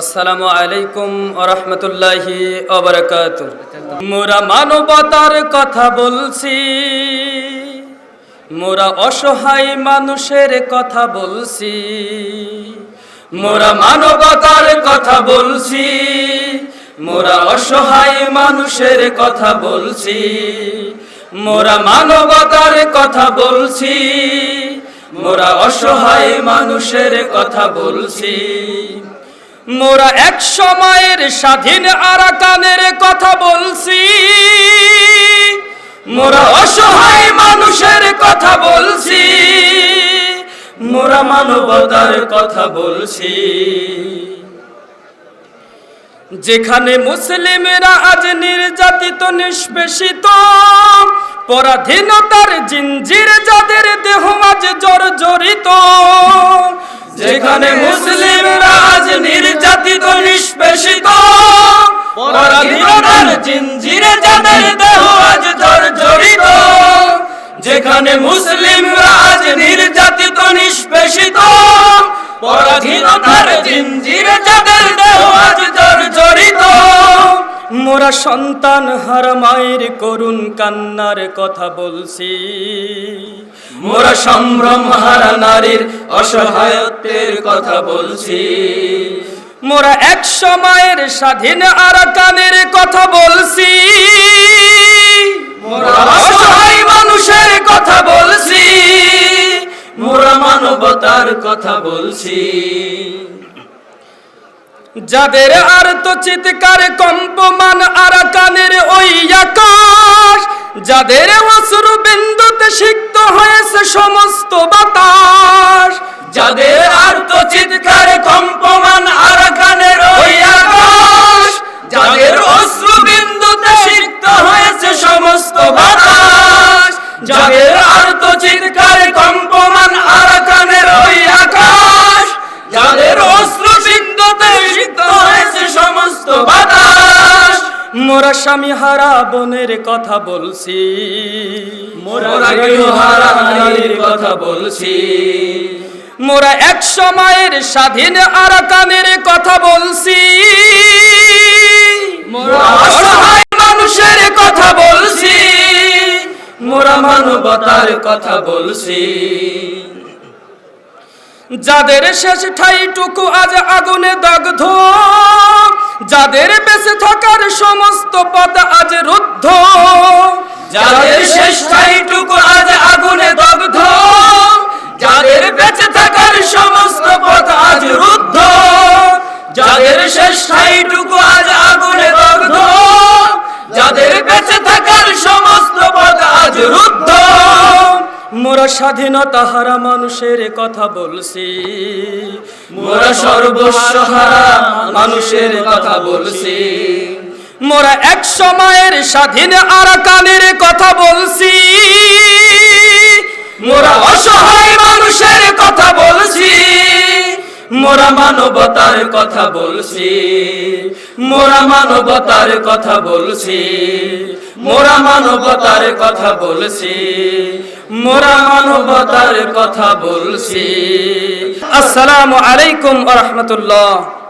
আসসালামু আলাইকুম আরহামতুল্লাহি অবরাকাত মোরা মানবতার কথা বলছি, মোরা অসহায় মানুষের কথা বলছি, মোরা মানবতার কথা বলছি, মোরা অসহায় মানুষের কথা বলছি, মোরা মানবতার কথা বলছি, মোরা অসহায় মানুষের কথা বলছি। মোরা এক সময়ের স্বাধীন আরাকানের কথা বলছি। মোরা অসহায় মানুষের কথা বলছি। মোরা মানবতার কথা বলছি। যেখানে মুসলিমরা আজ নির্যাতিত, নিষ্পেষিত, পরাধীনতার জিঞ্জির যাদের দেহ আজ জর্জরিত জিঞ্জিরে যাদের দেহ আজ জর্জরিত, যেখানে মুসলিমরা আজ নির্যাতিত, নিষ্পেষিত। পরাধীনতার জিঞ্জিরে যাদের দেহ আজ জর্জরিত। মোরা সন্তান হার মায়ের করুণ কান্নার কথা বলছি। মোরা সম্ভ্রম হারা নারীর অসহায়ত্বের কথা বলছি। মোরা এক সময়ের স্বাধীন আরাকানের কথা বলছি। মোরা অসহায় মানুষের কথা বলছি। মোরা মানবতার কথা বলছি। যাদের আর তো চিৎকার কম্পমান আর কানের ওই আকাশ, যাদের অসুর বিন্দুতে সিক্ত হয়েছে সমস্ত বাতাস মোরা স্বামী হারা বোনের কথা বলছি। মোরা নারীর কথা বলছি। মোরা এক সময়ের স্বাধীন আরাকানের কথা বলছি। মানুষের কথা বলছি। মোরা মানবতার কথা বলছি। যাদের শেষ ঠাইটুকু আজ আগুনে দগ্ধ যাদের বেঁচে থাকার সমস্ত পথ আজ রুদ্ধ যাদের শেষ ঠাইটুকু আজ আগুনে দগ্ধ মোরা স্বাধীনতা হারা মানুষের কথা বলছি। মোরা সর্বস্ব হারা মানুষের কথা বলছি। মোরা এক সময়ের স্বাধীন আরাকানের কথা বলছি। মোরা অসহায় মানুষের কথা বলছি। মোরা মানবতার কথা বলছি। মোরা মানবতার কথা বলছি। মোরা মানবতার কথা বলছি। মোরা মানবতার কথা বলছি। আসসালামু আলাইকুম রহমতুল্লাহ।